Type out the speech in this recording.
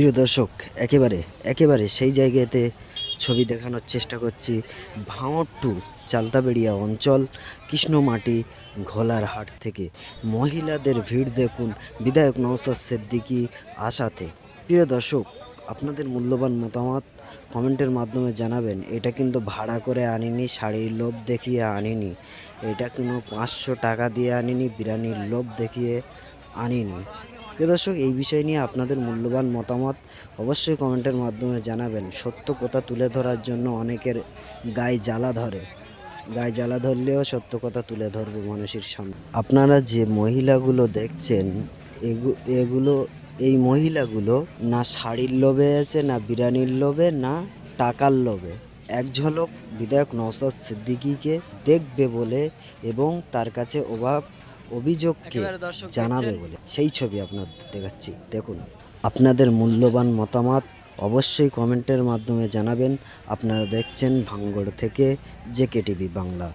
প্রিয় দর্শক, একেবারে একেবারে সেই জায়গাতে ছবি দেখানোর চেষ্টা করছি ভাঁড় টু চালতাবেড়িয়া অঞ্চল, কৃষ্ণমাটি ঘোলার হাট থেকে। মহিলাদের ভিড় দেখুন বিধায়ক নওসাদ সিদ্দিকী আশাতে। প্রিয় দর্শক, আপনাদের মূল্যবান মতামত কমেন্টের মাধ্যমে জানাবেন। এটা কিন্তু ভাড়া করে আনিনি, শাড়ির লোভ দেখিয়ে আনিনি। এটা কোনো পাঁচশো টাকা দিয়ে আনিনি, বিরিয়ানির লোভ দেখিয়ে আনিনি। দর্শক, এই বিষয় নিয়ে আপনাদের মূল্যবান মতামত অবশ্যই কমেন্টের মাধ্যমে জানাবেন। সত্য কথা তুলে ধরার জন্য অনেকের গায়ে জ্বালা ধরে। গায়ে জ্বালা ধরলেও সত্য কথা তুলে ধরবো মানুষের সামনে। আপনারা যে মহিলাগুলো দেখছেন, এগু- এগুলো, এই মহিলাগুলো না শাড়ির লোভে আছে, না বিরানির লোভে, না টাকার লোভে। এক ঝলক বিধায়ক নওসাদ সিদ্দিকিকে দেখবে বলে এবং তার কাছে অভাব অভিযোগকে জানাবে বলে সেই ছবি আপনার দেখাচ্ছি। দেখুন আপনাদের মূল্যবান মতামত অবশ্যই কমেন্টের মাধ্যমে জানাবেন। আপনারা দেখছেন ভাঙ্গড় থেকে জেকে টিভি বাংলা।